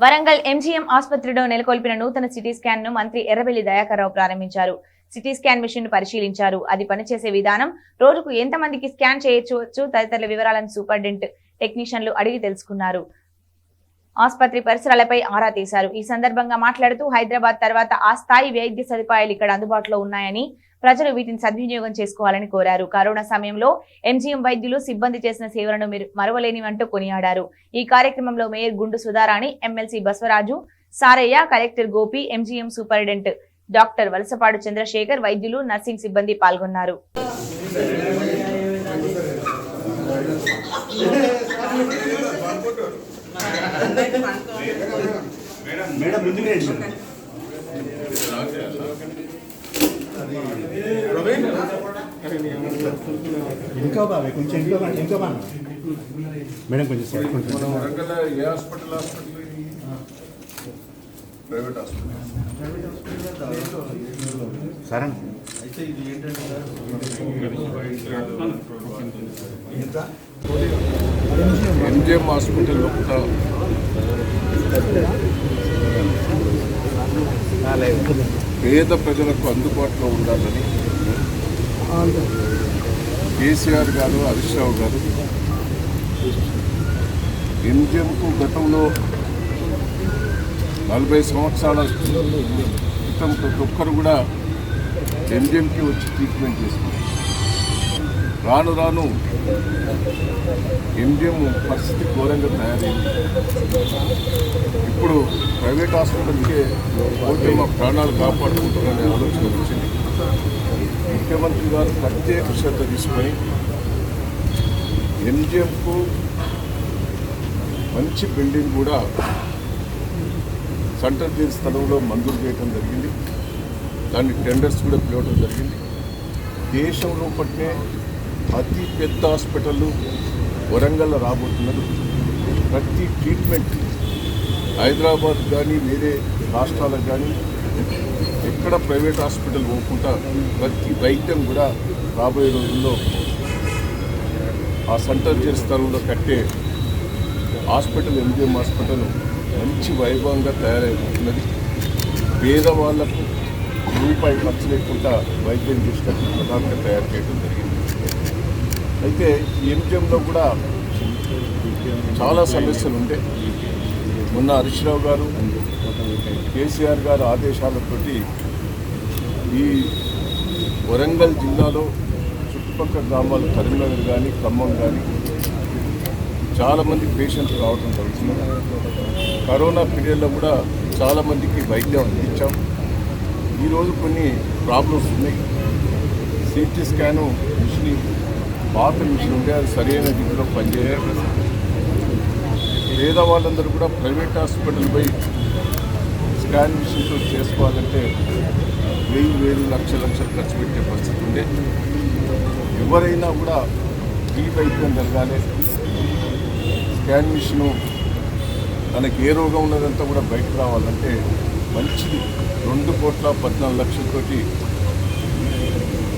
Warangal MGM ఆసుపత్రిలో నెలకొల్పిన నూతన సిటీ స్కాన్ను మంత్రి ఎర్రబెల్లి దయాకర్రావు ప్రారంభించారు. సిటీ స్కాన్ మిషన్ను పరిశీలించారు. అది పనిచేసే విధానం రోజుకు ఎంత మందికి స్కాన్ చేయొచ్చు తదితర వివరాలను సూపరింటెండెంట్ టెక్నీషియన్లు అడిగి తెలుసుకున్నారు. ఆసుపత్రి పరిసరాలపై ఆరా తీశారు. ఈ సందర్భంగా మాట్లాడుతూ హైదరాబాద్ తర్వాత ఆ స్థాయి వైద్య సదుపాయాలు ఇక్కడ అందుబాటులో ఉన్నాయని ప్రజలు వీటిని సద్వినియోగం చేసుకోవాలని కోరారు. కరోనా సమయంలో ఎంజీఎం వైద్యులు సిబ్బంది చేసిన సేవలను మీరు మరవలేనివంటూ కొనియాడారు. ఈ కార్యక్రమంలో mayor Gundu Sudharani MLC Baswaraju Saraiah collector Gopi MGM superintendent doctor Valasapadu Chandrashekar వైద్యులు నర్సింగ్ సిబ్బంది పాల్గొన్నారు. మేడం ముందుకు రండి. ఇంకా బాగా కొంచెం ఇంకా బాగా ఇంకా బాగా మేడం కొంచెం ఏ హాస్పిటల్ హాస్పిటల్? Private hospital. సరే అయితే ఇది ఏంటంటే విజయం హాస్పిటల్లో హాస్పిటల్ పేద ప్రజలకు అందుబాటులో ఉండాలని కేసీఆర్ గారు హరీష్ రావు గారు ఎంజిఎంకు గతంలో నలభై సంవత్సరాల క్రితం ప్రతి ఒక్కరు కూడా ఎంజిఎంకి వచ్చి ట్రీట్మెంట్ చేసుకున్నారు. రాను రాను ఎంజిఎం పరిస్థితి ఘోరంగా తయారైంది. ఇప్పుడు ప్రైవేట్ హాస్పిటల్కే పోతే మా ప్రాణాలు కాపాడుకుంటున్నారనే ఆలోచన వచ్చింది. ముఖ్యమంత్రి గారు ప్రత్యేక శ్రద్ధ తీసుకొని ఎంజిఎంకు మంచి బిల్డింగ్ కూడా సెంటర్ జైలు స్థలంలో మంజూరు చేయడం జరిగింది. దాన్ని టెండర్స్ కూడా పిలవడం జరిగింది. దేశంలో పట్టినే అతి పెద్ద హాస్పిటల్ వరంగల్ రాబోతున్నారు ప్రతి ట్రీట్మెంట్ హైదరాబాద్ కానీ వేరే రాష్ట్రాలకు కానీ ఎక్కడ ప్రైవేట్ హాస్పిటల్ పోకుండా ప్రతి వైద్యం కూడా రాబోయే రోజుల్లో ఆ సెంటర్ చేస్తారంలో కట్టే హాస్పిటల్ ఎంజిఎం హాస్పిటల్ మంచి వైభవంగా తయారైపోతున్నది. పేదవాళ్ళకు రూపాయి ఖర్చు లేకుండా వైద్యం చేసినట్టు ప్రధానంగా తయారు చేయడం జరిగింది. అయితే ఈ ఎంజిఎంలో కూడా చాలా సమస్యలు ఉండే మొన్న హరీష్ రావు గారు కేసీఆర్ గారు ఆదేశాలతోటి ఈ వరంగల్ జిల్లాలో చుట్టుపక్కల గ్రామాలు కరీంనగర్ కానీ ఖమ్మం కానీ చాలామంది పేషెంట్లు రావడం జరుగుతుంది. కరోనా పీరియడ్లో కూడా చాలామందికి వైద్యం అందించాం. ఈరోజు కొన్ని ప్రాబ్లమ్స్ ఉన్నాయి. సిటీ స్కాను మిషన్ పాత మిషన్ ఉంటే అది సరైన రీతిలో పనిచేయాలి పేదవాళ్ళందరూ కూడా ప్రైవేట్ హాస్పిటల్ పోయి స్కాన్ మిషన్తో చేసుకోవాలంటే వెయ్యి వేలు లక్ష లక్షలు ఖర్చు పెట్టే పరిస్థితి ఉండే. ఎవరైనా కూడా ఈ వైద్యం జరగాలి. స్కాన్ మిషను తనకి ఏ రోగం ఉన్నదంతా కూడా బయటకు రావాలంటే మంచిది. రెండు కోట్ల పద్నాలుగు లక్షలతోటి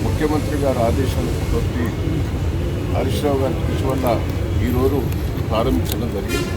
ముఖ్యమంత్రి గారి ఆదేశాలతోటి హరీష్ రావు గారి కృషి వల్ల ఈరోజు ప్రారంభించడం జరిగింది.